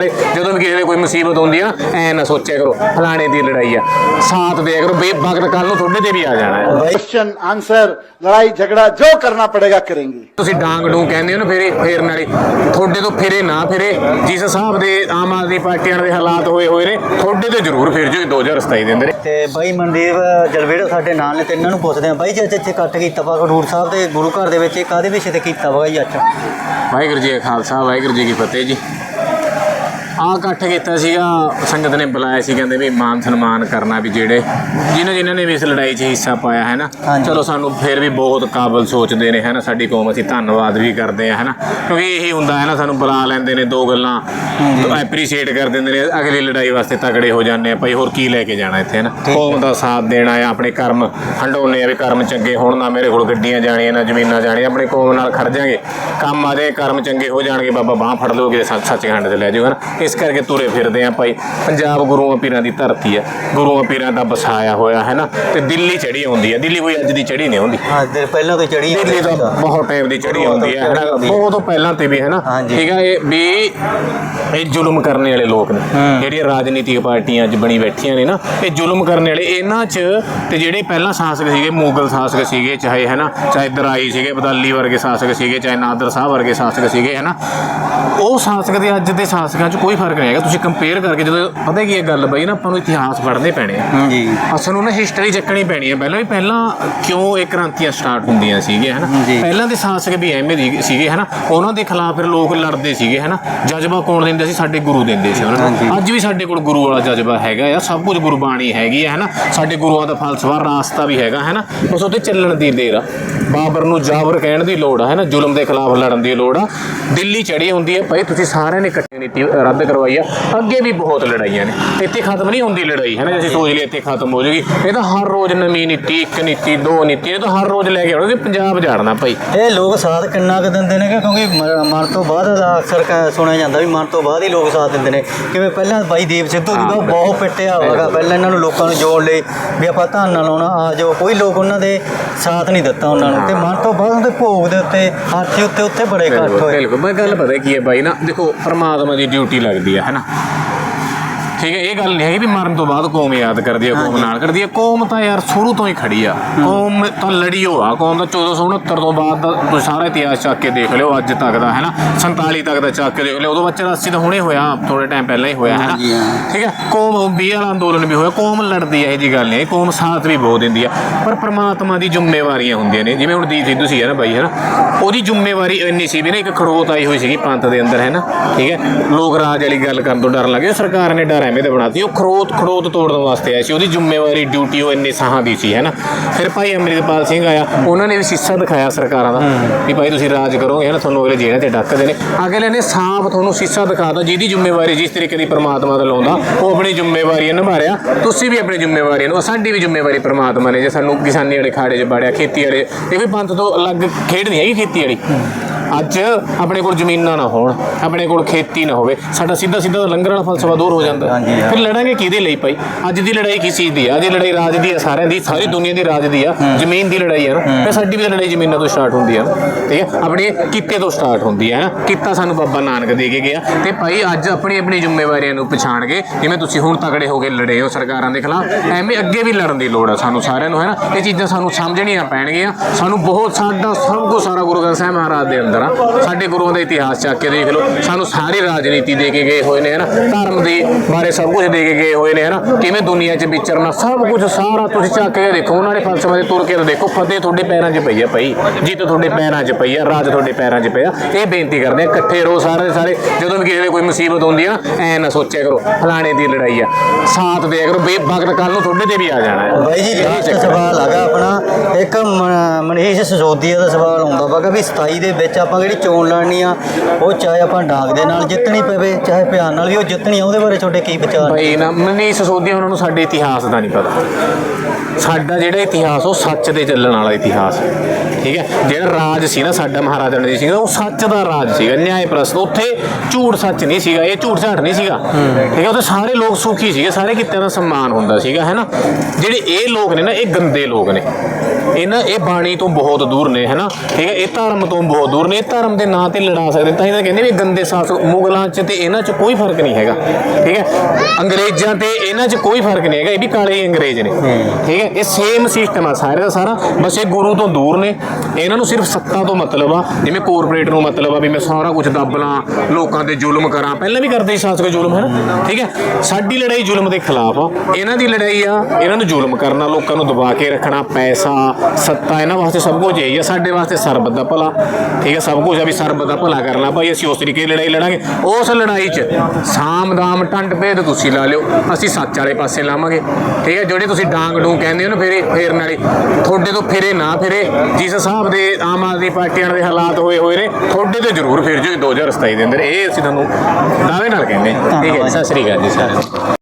ਜਦੋਂ ਵੀ ਕਿਸੇ ਦੇ ਕੋਈ ਮੁਸੀਬਤ ਹੁੰਦੀ ਆ ਐ ਨਾ ਸੋਚਿਆ ਕਰੋ ਫਲਾਣੇ ਦੀ ਲੜਾਈ ਆ ਸਾਥ ਦਿਆ ਕਰੋ ਬੇਵਕਤ ਕੱਲ ਨੂੰ ਤੁਹਾਡੇ ਤੇ ਵੀ ਆ ਜਾਣਾ ਹੈ क्वेश्चन आंसर लड़ाई झगड़ा जो करना पड़ेगा करेंगे ਤੁਸੀਂ ਡਾਂਗ ਡੂੰ ਕਹਿੰਦੇ ਹੋ ਨਾ ਫੇਰੇ ਫੇਰਨ ਵਾਲੀ ਤੁਹਾਡੇ ਤੋਂ ਫਿਰੇ ਨਾ ਫਿਰੇ ਜਿਸ ਹਿਸਾਬ ਦੇ ਆਮ ਆਦਮੀ ਪਾਰਟੀਆਂ ਦੇ ਹਾਲਾਤ ਹੋਏ ਹੋਏ ਨੇ ਤੁਹਾਡੇ ਤੇ ਜ਼ਰੂਰ ਫਿਰ ਜੋ 2027 ਦੇ ਅੰਦਰ ਤੇ ਬਾਈ ਮਨਦੀਪ ਜਲਵੇੜਾ ਸਾਡੇ ਨਾਲ ਨੇ ਤੇ ਇਹਨਾਂ ਨੂੰ ਪੁੱਛਦੇ ਆ ਬਾਈ ਜੀ ਅੱਜ ਇੱਥੇ ਕੱਟ ਕੀਤਾ ਵਾ ਖਡੂਰ ਸਾਹਿਬ ਦੇ ਗੁਰੂ ਘਰ ਦੇ ਵਿੱਚ ਇਹ ਕਾਦੇ ਵਿਸ਼ੇ ਤੇ ਕੀਤਾ ਵਾ ਜੀ ਅੱਜ ਵਾਹਿਗੁਰੂ ਜੀ ਕਾ ਖਾਲਸਾ ਵਾਹਿਗੁਰੂ ਜੀ ਕੀ ਫਤਿਹ ਜੀ ਆ ਇਕੱਠ ਕੀਤਾ ਸੀਗਾ ਸੰਗਤ ਨੇ ਬੁਲਾਇਆ ਸੀ ਕਹਿੰਦੇ ਵੀ ਮਾਨ ਸਨਮਾਨ ਕਰਨਾ ਵੀ ਜਿਹੜੇ ਜਿਨ੍ਹਾਂ ਜਿਨ੍ਹਾਂ ਨੇ ਵੀ ਇਸ ਲੜਾਈ 'ਚ ਹਿੱਸਾ ਪਾਇਆ ਹੈ ਨਾ। ਚਲੋ ਸਾਨੂੰ ਫਿਰ ਵੀ ਬਹੁਤ ਕਾਬਲ ਸੋਚਦੇ ਨੇ ਹੈ ਨਾ? ਸਾਡੀ ਕੌਮ ਅਸੀਂ ਧੰਨਵਾਦ ਵੀ ਕਰਦੇ ਆ ਹੈ ਨਾ? ਕਿਉਂਕਿ ਇਹੀ ਹੁੰਦਾ ਹੈ ਨਾ? ਸਾਨੂੰ ਬੁਲਾ ਲੈਂਦੇ ਨੇ ਦੋ ਗੱਲਾਂ ਐਪਰੀਸ਼ੀਏਟ ਕਰ ਦਿੰਦੇ ਨੇ ਅਗਲੀ ਲੜਾਈ ਵਾਸਤੇ ਤਗੜੇ ਹੋ ਜਾਂਦੇ ਆ ਭਾਈ ਹੋਰ ਕੀ ਲੈ ਕੇ ਜਾਣਾ ਇੱਥੇ ਹੈ ਨਾ? ਕੌਮ ਦਾ ਸਾਥ ਦੇਣਾ ਆ ਆਪਣੇ ਕਰਮ ਹੰਡੋਨੇ ਆ ਵੀ ਕਰਮ ਚੰਗੇ ਹੋਣ ਨਾ ਮੇਰੇ ਕੋਲ ਗੱਡੀਆਂ ਜਾਣੀਆਂ ਨਾ ਜ਼ਮੀਨਾਂ ਜਾਣੀਆਂ ਆਪਣੇ ਕੌਮ ਨਾਲ ਖੜ ਜਾਾਂਗੇ। ਕੰਮ ਆ ਜਾਏ ਕਰਮ ਚੰਗੇ ਹੋ ਜਾਣਗੇ ਬਾਬਾ ਬਾਹ ਫੜ ਲਓਗੇ ਸੱਚ ਸੱਚਖੰਡ ਤੇ ਲੈ ਜਾਓ ਹੈ ਨਾ? ਇਸ ਕਰਕੇ ਤੁਰੇ ਫਿਰਦੇ ਆ ਭਾਈ। ਪੰਜਾਬ ਗੁਰੂਆਂ ਪੀਰਾਂ ਦੀ ਧਰਤੀ ਆ ਗੁਰੂਆਂ ਪੀਰਾਂ ਦਾ ਵਸਾਇਆ ਹੋਇਆ ਹੈ ਨਾ ਤੇ ਦਿੱਲੀ ਚੜੀ ਆਉਂਦੀ ਆ ਦਿੱਲੀ ਕੋਈ ਅੱਜ ਦੀ ਚੜੀ ਨਹੀਂ ਹੁੰਦੀ ਹਾਂ ਤੇ ਪਹਿਲਾਂ ਤੋਂ ਚੜੀ ਦਿੱਲੀ ਤਾਂ ਬਹੁਤ ਟਾਈਮ ਦੀ ਚੜੀ ਆਉਂਦੀ ਹੈ ਹੈ ਨਾ ਬਹੁਤ ਤੋਂ ਪਹਿਲਾਂ ਤੇ ਵੀ ਹੈ ਨਾ। ਠੀਕ ਹੈ ਇਹ ਵੀ ਇਹ ਜ਼ੁਲਮ ਕਰਨ ਵਾਲੇ ਲੋਕ ਨੇ। ਜਿਹੜੀਆਂ ਰਾਜਨੀਤਿਕ ਪਾਰਟੀਆਂ ਅੱਜ ਬਣੀ ਬੈਠੀਆਂ ਨੇ ਨਾ ਇਹ ਜ਼ੁਲਮ ਕਰਨ ਵਾਲੇ ਇਹਨਾਂ 'ਚ ਤੇ ਜਿਹੜੇ ਪਹਿਲਾਂ ਸ਼ਾਸਕ ਸੀਗੇ ਮੁਗਲ ਸ਼ਾਸਕ ਸੀਗੇ ਚਾਹੇ ਹੈ ਨਾ ਚਾਹੇ ਦਰਾਈ ਸੀਗੇ ਬਦਾਲੀ ਵਰਗੇ ਸ਼ਾਸਕ ਸੀਗੇ ਚਾਹੇ ਨਾਦਰ ਸਾਹਿਬ ਵਰਗੇ ਸ਼ਾਸਕ ਸੀਗੇ ਹੈ ਨਾ ਉਹ ਸ਼ਾਸਕ ਦੇ ਅੱਜ ਦੇ ਸ਼ਾਸਕਾਂ 'ਚ ਕੋਈ ਫ਼ਰਕ ਨਹੀਂ ਹੈਗਾ ਤੁਸੀਂ ਕੰਪੇਅਰ ਕਰਕੇ ਜਦੋਂ ਪਤਾ ਕੀ ਇਹ ਗੱਲ ਬਈ ਨਾ ਆਪਾਂ ਨੂੰ ਇਤਿਹਾਸ ਪੜ੍ਹਨੇ ਪੈਣੇ ਆ। ਹਾਂਜੀ। ਅਸਾਂ ਨੂੰ ਨਾ ਹਿਸਟਰੀ ਚੱਕਣੀ ਪੈਣੀ ਹੈ ਪਹਿਲਾਂ ਵੀ ਪਹਿਲਾਂ ਕਿਉਂ ਇਹ ਕ੍ਰਾਂਤੀਆਂ ਸਟਾਰਟ ਹੁੰਦੀਆਂ ਸੀਗੀਆਂ ਹਨਾ? ਜੀ। ਪਹਿਲਾਂ ਦੇ ਸ਼ਾਸਕ ਵੀ ਐਵੇਂ ਦੀ ਸੀਗੇ ਹਨਾ? ਉਹਨਾਂ ਦੇ ਖਿਲਾਫ ਫਿਰ ਲੋਕ ਲੜਦੇ ਸੀਗੇ ਹਨਾ? ਜਜ਼ਬਾ ਕੌਣ ਦਿੰਦੇ ਸੀ? ਸਾਡੇ ਗੁਰੂ ਦਿੰਦੇ ਸੀ ਉਹਨਾਂ। ਨੂੰ। ਅੱਜ ਵੀ ਸਾਡੇ ਕੋਲ ਗੁਰੂ ਵਾਲਾ ਜਜ਼ਬਾ ਹੈਗਾ ਆ ਸਭ ਕੁਝ ਗੁਰਬਾਣੀ ਹੈਗੀ ਹੈ ਹਨਾ? ਸਾਡੇ ਗੁਰੂਆਂ ਦਾ ਫਲਸਫਾ ਰਾਸਤਾ ਵੀ ਹੈਗਾ ਹਨਾ? ਬਸ ਉੱਤੇ ਚੱਲਣ ਦੀ ਦੇਰ ਆ। ਬਾਬਰ ਨੂੰ ਜਾਬਰ ਕਹਿਣ ਦੀ ਲੋੜ ਆ ਹੈ ਨਾ ਜ਼ੁਲਮ ਦੇ ਖਿਲਾਫ ਲੜਨ ਦੀ ਲੋੜ ਆ। ਦਿੱਲੀ ਚੜੀ ਹੁੰਦੀ ਹੈ ਭਾਈ ਤੁਸੀਂ ਸਾਰਿਆਂ ਨੇ ਇਕੱਠੇ ਨੀਤੀ ਰੱਦ ਕਰਵਾਈ ਆ। ਅੱਗੇ ਵੀ ਬਹੁਤ ਲੜਾਈਆਂ ਨੇ। ਇੱਥੇ ਖਤਮ ਨਹੀਂ ਹੁੰਦੀ ਲੜਾਈ ਹੈ ਨਾ ਜੇ ਅਸੀਂ ਸੋਚ ਲਈ ਇੱਥੇ ਖਤਮ ਹੋ ਜਾਏਗੀ ਇਹ ਤਾਂ ਹਰ ਰੋਜ਼ ਨਵੀਂ ਨੀਤੀ ਇੱਕ ਨੀਤੀ ਦੋ ਨੀਤੀ ਇਹ ਤਾਂ ਹਰ ਰੋਜ਼ ਲੈ ਕੇ ਆਉਣਗੇ ਪੰਜਾਬ ਜਾੜਨਾ ਭਾਈ। ਇਹ ਲੋਕ ਸਾਥ ਕਿੰਨਾ ਕੁ ਦਿੰਦੇ ਨੇ ਕਿਉਂਕਿ ਮਰਨ ਤੋਂ ਬਾਅਦ ਦਾ ਅਕਸਰ ਸੁਣਿਆ ਜਾਂਦਾ ਵੀ ਮਰਨ ਤੋਂ ਬਾਅਦ ਹੀ ਲੋਕ ਸਾਥ ਦਿੰਦੇ ਨੇ। ਕਿਵੇਂ ਪਹਿਲਾਂ ਬਾਈ ਦੀਪ ਸਿੱਧੂ ਜੀ ਦਾ ਬਹੁਤ ਪਿੱਟਿਆ ਹੋਗਾ ਪਹਿਲਾਂ ਇਹਨਾਂ ਨੂੰ ਲੋਕਾਂ ਨੂੰ ਜੋੜ ਲਈ ਵੀ ਆਪਾਂ ਧੰਨ ਨਾਲ ਆਉਣਾ। ਆ ਜਾਓ। ਕੋਈ ਲੋਕ ਉਹਨਾਂ ਦੇ ਸਾਥ ਨਹੀਂ ਦਿੱਤਾ ਉਹਨਾਂ ਨੂੰ। ਤੇ ਮਰਨ ਤੋਂ ਬਾਅਦ ਉਹਦੇ ਭੋਗ ਦੇ ਉੱਤੇ ਹਾਥੀ ਉੱਤੇ ਉੱਥੇ ਬੜੇ ਬਿਲਕੁਲ ਹੋਏ। ਬਿਲਕੁਲ। ਮੈਂ ਗੱਲ ਪਤਾ ਕੀ ਹੈ ਬਾਈ ਨਾ? ਦੇਖੋ ਪਰਮਾਤਮਾ ਦੀ ਡਿਊਟੀ ਲੱਗਦੀ ਹੈ ਹੈਨਾ? ਠੀਕ ਹੈ ਇਹ ਗੱਲ ਨਹੀਂ ਹੈਗੀ ਵੀ ਮਰਨ ਤੋਂ ਬਾਅਦ ਕੌਮ ਯਾਦ ਕਰਦੀ ਹੈ ਕੌਮ ਨਾਲ ਕਰਦੀ ਹੈ। ਕੌਮ ਤਾਂ ਯਾਰ ਸ਼ੁਰੂ ਤੋਂ ਹੀ ਖੜੀ ਆ। ਕੌਮ ਤਾਂ ਲੜੀ ਹੋ ਆ। ਕੌਮ ਦਾ 1469 ਤੋਂ ਬਾਅਦ ਦਾ ਤੁਸੀਂ ਸਾਰਾ ਇਤਿਹਾਸ ਚੱਕ ਕੇ ਦੇਖ ਲਿਓ ਅੱਜ ਤੱਕ ਦਾ ਹੈਨਾ 47 ਤੱਕ ਦਾ ਚੱਕ ਕੇ ਦੇਖ ਲਿਓ। ਉਦੋਂ ਬੱਚਾ 80 ਤਾਂ ਹੁਣੇ ਹੋਇਆ ਥੋੜੇ ਟਾਈਮ ਪਹਿਲਾਂ ਹੀ ਹੋਇਆ ਹਾਂ। ਠੀਕ ਹੈ ਕੌਮ ਵੀ ਵਾਲਾ ਅੰਦੋਲਨ ਵੀ ਹੋਇਆ। ਕੌਮ ਲੜਦੀ ਹੈ ਇਹ ਜੀ ਗੱਲ ਨਹੀਂ। ਕੌਮ ਸਾਥ ਵੀ ਬਹੁਤ ਦਿੰਦੀ ਆ। ਪਰ ਪ੍ਰਮਾਤਮਾ ਦੀ ਜ਼ਿੰਮੇਵਾਰੀਆਂ ਹੁੰਦੀਆਂ ਨੇ। ਜਿਵੇਂ ਹੁਣ ਦੀਪ ਸਿੱਧੂ ਸੀ ਹੈ ਨਾ ਬਾਈ ਹੈ ਨਾ? ਉਹਦੀ ਜ਼ਿੰਮੇਵਾਰੀ ਇੰਨੀ ਸੀ ਵੀ ਨਾ ਇੱਕ ਖੜੋਤ ਆਈ ਹੋਈ ਸੀਗੀ ਪੰਥ ਦੇ ਅੰਦਰ ਹੈ ਨਾ? ਠੀਕ ਹੈ? ਲੋਕ ਰਾਜ ਵਾਲੀ ਗੱਲ ਕਰਨ ਤੋਂ ਡਰਨ ਲੱਗੇ ਸਰਕਾਰ ਨੇ ਡਰ ਐਵੇਂ ਤੇ ਬਣਾਤੀ। ਉਹ ਖੜੋਤ ਖੜੋਤ ਤੋੜਨ ਵਾਸਤੇ ਆਈ ਸੀ। ਉਹਦੀ ਜ਼ਿੰਮੇਵਾਰੀ ਡਿਊਟੀ ਉਹ ਇੰਨੇ ਸਾਹਾਂ ਦੀ ਸੀ ਹੈ ਨਾ? ਫਿਰ ਭਾਈ ਅਮਰਿਤਪਾਲ ਸਿੰਘ ਆਇਆ। ਉਹਨਾਂ ਨੇ ਵੀ ਸਿੱਸਾ ਦਿਖਾਇਆ ਸਰਕਾਰਾਂ ਦਾ ਵੀ ਭਾਈ ਤੁਸੀਂ ਰਾਜ ਕਰੋਗੇ ਹੈ ਨਾ? ਤੁਹਾਨੂੰ ਅਗਲੇ ਜੇਲ੍ਹਾਂ ਤੇ ਡੱਕਦੇ ਨੇ। ਅਗਲੇ ਨੇ ਸਾਫ਼ ਤੁਹਾਨੂੰ ਸਿੱਸਾ ਦਿਖਾਤਾ ਜਿਹਦੀ ਜ਼ਿੰਮੇਵਾਰੀ ਜਿਸ ਤਰੀਕੇ ਦੀ ਪ੍ਰਮਾਤਮਾ ਦਾ ਲਾਉਂਦਾ ਉਹ ਆਪਣੀ ਜ਼ਿੰਮੇਵਾਰੀ ਨਿਭਾ ਰਿਹਾ ਤੁਸੀਂ ਵੀ ਆਪਣੀ ਜ਼ਿੰਮੇਵਾਰੀ ਨੂੰ ਸਾਡੀ ਵੀ ਜ਼ਿੰਮੇਵਾਰੀ ਪ੍ਰਮਾਤਮਾ ਨੇ। ਜੇ ਸਾਨੂੰ ਕਿਸਾਨੀ ਵਾਲੇ ਖਾੜੇ 'ਚ ਬਾੜਿਆ ਖੇਤੀ ਵਾਲੇ ਇਹ ਵੀ ਪੰਥ ਤੋਂ ਅਲੱਗ ਖੇਡ ਨਹੀਂ ਹੈਗੀ ਖੇਤੀ ਵਾਲੀ। ਅੱਜ ਆਪਣੇ ਕੋਲ ਜ਼ਮੀਨਾਂ ਨਾ ਹੋਣ ਆਪਣੇ ਕੋਲ ਖੇਤੀ ਨਾ ਹੋਵੇ। ਸਾਡਾ ਸਿੱਧਾ ਸਿੱਧਾ ਲੰਗਰ ਵਾਲਾ ਫਲਸਫਾ ਦੂਰ ਹੋ ਜਾਂਦਾ। ਫਿਰ ਲੜਾਂਗੇ ਕਿਹਦੇ ਲਈ ਭਾਈ? ਅੱਜ ਦੀ ਲੜਾਈ ਕਿਸ ਚੀਜ਼ ਦੀ ਆ? ਅੱਜ ਦੀ ਲੜਾਈ ਰਾਜ ਦੀ ਆ ਸਾਰਿਆਂ ਦੀ ਸਾਰੀ ਦੁਨੀਆ ਦੀ ਰਾਜ ਦੀ ਆ। ਜ਼ਮੀਨ ਦੀ ਲੜਾਈ ਆ ਨਾ। ਤੇ ਸਾਡੀ ਵੀ ਲੜਾਈ ਜ਼ਮੀਨਾਂ ਤੋਂ ਸਟਾਰਟ ਹੁੰਦੀ ਆ ਠੀਕ ਹੈ ਆਪਣੇ ਕਿੱਤੇ ਤੋਂ ਸਟਾਰਟ ਹੁੰਦੀ ਨਾ? ਕਿੱਤਾ ਸਾਨੂੰ ਬਾਬਾ ਨਾਨਕ ਦੇ ਕੇ ਗਿਆ। ਤੇ ਭਾਈ ਅੱਜ ਆਪਣੀ ਆਪਣੀ ਜ਼ਿੰਮੇਵਾਰੀਆਂ ਨੂੰ ਪਛਾਣ ਕੇ ਜਿਵੇਂ ਤੁਸੀਂ ਹੁਣ ਤਗੜੇ ਹੋ ਕੇ ਲੜੇ ਹੋ ਸਰਕਾਰਾਂ ਦੇ ਖਿਲਾਫ ਐਵੇਂ ਅੱਗੇ ਵੀ ਲੜਨ ਦੀ ਲੋੜ ਆ ਸਾਨੂੰ ਸਾਰਿਆਂ ਨੂੰ ਹੈ ਨਾ? ਇਹ ਚੀਜ਼ਾਂ ਸਾਨੂੰ ਸਮਝਣੀਆਂ ਪੈਣਗੀਆਂ। ਸਾਨੂੰ ਬਹੁਤ ਸਾਡਾ ਸਭ ਕੁਝ ਸਾਰਾ ਗੁਰੂ ਗ੍ਰੰਥ ਸਾਹਿਬ ਮਹਾਰਾਜ ਦੇ ਅੰਦਰ ਆ ਸਾਡੇ ਗੁਰੂਆਂ ਦਾ ਇਤਿਹਾਸ ਚੱਕ ਕੇ ਦੇਖ ਲਓ ਸਾਨੂੰ ਸਾਰੀ ਰਾਜਨੀਤੀ ਦੇ ਕੇ ਗਏ ਹੋਏ ਨੇ ਹੈ ਨਾ ਧਰਮ ਦੇ ਬਾਰੇ ਸਭ ਕੁਝ ਦੇ ਕੇ ਗਏ ਹੋਏ ਨੇ ਹੈ ਨਾ ਕਿਵੇਂ ਦੁਨੀਆ 'ਚ ਵਿਚਰਨਾ ਸਭ ਕੁਝ ਸਾਰਾ ਤੁਸੀਂ ਚੱਕ ਕੇ ਦੇਖੋ ਉਹਨਾਂ ਦੇ ਫਲਸਫੇ ਦੇ ਤੁਰ ਕੇ ਦੇਖੋ ਫਤਿਹ ਤੁਹਾਡੇ ਪੈਰਾਂ 'ਚ ਪਈ ਆ ਭਾਈ ਜਿੱਤ ਤੁਹਾਡੇ ਪੈਰਾਂ 'ਚ ਪਈ ਆ ਰਾਜ ਤੁਹਾਡੇ ਪੈਰਾਂ 'ਚ ਪਿਆ। ਇਹ ਬੇਨਤੀ ਕਰਦੇ ਆ ਇਕੱਠੇ ਰਹੋ ਸਾਰੇ ਦੇ ਸਾਰੇ ਜਦੋਂ ਵੀ ਕਿਸੇ ਦੇ ਕੋਈ ਮੁਸੀਬਤ ਹੁੰਦੀ ਆ ਐ ਨਾ ਸੋਚਿਆ ਕਰੋ ਫਲਾਣੇ ਦੀ ਲੜਾਈ ਆ। ਸਾਥ ਦਿਆ ਕਰੋ ਬੇਵਕਤ ਕੱਲ ਨੂੰ ਤੁਹਾਡੇ ਤੇ ਵੀ ਆ ਜਾਣਾ ਹੈ। ਬਾਈ ਜੀ ਸਵਾਲ ਹੈਗਾ ਆਪਣਾ ਇੱਕ ਮ- ਮਨੀਸ਼ ਸਿਸੋਦੀਆ ਦਾ ਸਵਾਲ ਆਉਂਦਾ ਵਾ ਕਿ ਵੀ 27 ਦੇ ਵਿੱਚ ਆਪਾਂ ਜਿਹੜੀ ਚੋਣ ਲੜਨੀ ਆ, ਉਹ ਚਾਹੇ ਆਪਾਂ ਡਾਕ ਦੇ ਨਾਲ ਜਿੱਤਣੀ ਪਵੇ, ਚਾਹੇ ਪਿਆਰ ਨਾਲ ਵੀ ਉਹ ਜਿੱਤਣੀ ਆ, ਉਹਦੇ ਬਾਰੇ ਤੁਹਾਡੇ ਕੀ ਵਿਚਾਰ ਭਾਈ ਨਾ, ਮਨੀਸ਼ ਸੋਧੀਆ ਉਹਨਾਂ ਨੂੰ ਸਾਡੇ ਇਤਿਹਾਸ ਦਾ ਨਹੀਂ ਪਤਾ। ਸਾਡਾ ਜਿਹੜਾ ਇਤਿਹਾਸ, ਉਹ ਸੱਚ ਦੇ ਚੱਲਣ ਵਾਲਾ ਇਤਿਹਾਸ ਹੈ। ਠੀਕ ਹੈ? ਜਿਹੜਾ ਰਾਜ ਸੀ ਨਾ, ਸਾਡਾ ਮਹਾਰਾਜਾ ਰਣਜੀਤ ਸਿੰਘ ਦਾ, ਉਹ ਸੱਚ ਦਾ ਰਾਜ ਸੀਗਾ, ਨਿਆਂ ਪ੍ਰਸਤ। ਉੱਥੇ ਝੂਠ ਸੱਚ ਨਹੀਂ ਸੀਗਾ, ਇਹ ਝੂਠ ਝਾਟ ਨਹੀਂ ਸੀਗਾ। ਠੀਕ ਹੈ? ਉੱਥੇ ਸਾਰੇ ਲੋਕ ਸੁਖੀ ਸੀਗੇ, ਸਾਰੇ ਕਿੱਤਿਆਂ ਦਾ ਸਨਮਾਨ ਹੁੰਦਾ ਸੀਗਾ, ਹੈ ਨਾ? ਜਿਹੜੇ ਇਹ ਲੋਕ ਨੇ ਨਾ, ਇਹ ਗੰਦੇ ਲੋਕ ਨੇ। ਇਹਨਾਂ ਇਹ ਬਾਣੀ ਤੋਂ ਬਹੁਤ ਦੂਰ ਨੇ ਹੈਨਾ ਠੀਕ ਹੈ, ਇਹ ਧਰਮ ਤੋਂ ਬਹੁਤ ਦੂਰ ਨੇ, ਇਹ ਧਰਮ ਦੇ ਨਾਂ ਤੇ ਲੜਾ ਸਕਦੇ ਤਾਂ ਇਹਨਾਂ ਕਹਿੰਦੇ ਵੀ ਗੰਦੇ ਸ਼ਾਸਕ ਮੁਗਲਾਂ 'ਚ ਤੇ ਇਹਨਾਂ 'ਚ ਕੋਈ ਫ਼ਰਕ ਨਹੀਂ ਹੈਗਾ। ਠੀਕ ਹੈ? ਅੰਗਰੇਜ਼ਾਂ ਤੇ ਇਹਨਾਂ 'ਚ ਕੋਈ ਫ਼ਰਕ ਨਹੀਂ ਹੈਗਾ, ਇਹ ਵੀ ਕਾਲੇ ਅੰਗਰੇਜ਼ ਨੇ। ਠੀਕ ਹੈ? ਇਹ ਸੇਮ ਸਿਸਟਮ ਆ ਸਾਰੇ ਦਾ ਸਾਰਾ। ਬਸ ਇਹ ਗੁਰੂ ਤੋਂ ਦੂਰ ਨੇ। ਇਹਨਾਂ ਨੂੰ ਸਿਰਫ ਸੱਤਾ ਤੋਂ ਮਤਲਬ ਆ, ਜਿਵੇਂ ਕੋਰਪੋਰੇਟ ਨੂੰ ਮਤਲਬ ਆ ਵੀ ਮੈਂ ਸਾਰਾ ਕੁਝ ਦੱਬ ਲਾਂ, ਲੋਕਾਂ ਤੇ ਜ਼ੁਲਮ ਕਰਾਂ। ਪਹਿਲਾਂ ਵੀ ਕਰਦੇ ਸੀ ਸ਼ਾਸਕ ਜ਼ੁਲਮ, ਹੈ ਨਾ? ਠੀਕ ਹੈ? ਸਾਡੀ ਲੜਾਈ ਜ਼ੁਲਮ ਦੇ ਖਿਲਾਫ ਆ। ਇਹਨਾਂ ਦੀ ਲੜਾਈ ਆ, ਇਹਨਾਂ ਨੂੰ ਜ਼ੁਲਮ ਕਰਨਾ, ਲੋਕਾਂ ਨੂੰ ਦਬਾ ਕੇ ਰੱਖਣਾ, ਪੈਸਾ ਸੱਤਾ ਇਹਨਾਂ ਵਾਸਤੇ ਸਭ ਕੁਝ ਇਹੀ ਆ ਸਾਡੇ ਵਾਸਤੇ ਸਰਬਤ ਦਾ ਭਲਾ। ਠੀਕ ਹੈ ਸਭ ਕੁਝ ਆ ਵੀ ਸਰਬਤ ਦਾ ਭਲਾ ਕਰਨਾ। ਭਾਈ ਅਸੀਂ ਉਸ ਤਰੀਕੇ ਦੀ ਲੜਾਈ ਲੜਾਂਗੇ। ਉਸ ਲੜਾਈ 'ਚ ਸਾਮ ਦਾਮ ਟੰਡ ਭੇਦ ਤੁਸੀਂ ਲਾ ਲਿਓ। ਅਸੀਂ ਸੱਚ ਵਾਲੇ ਪਾਸੇ ਲਾਵਾਂਗੇ। ਠੀਕ ਹੈ ਜਿਹੜੇ ਤੁਸੀਂ ਡਾਂਗ ਡੂੰ ਕਹਿੰਦੇ ਹੋ ਨਾ ਫੇਰੇ ਫੇਰਨ ਵਾਲੇ ਤੁਹਾਡੇ ਤੋਂ ਫਿਰੇ ਨਾ ਫਿਰੇ। ਜਿਸ ਹਿਸਾਬ ਦੇ ਆਮ ਆਦਮੀ ਪਾਰਟੀਆਂ ਦੇ ਹਾਲਾਤ ਹੋਏ ਹੋਏ ਨੇ ਤੁਹਾਡੇ ਤੇ ਜ਼ਰੂਰ ਫਿਰ ਜੋ 2027 ਦੇ ਅੰਦਰ। ਇਹ ਅਸੀਂ ਤੁਹਾਨੂੰ ਦਾਅਵੇ ਨਾਲ ਕਹਿੰਦੇ ਹਾਂ। ਠੀਕ ਹੈ ਸਤਿ ਸ੍ਰੀ ਅਕਾਲ ਜੀ ਸਾਰਿਆਂ ਨੂੰ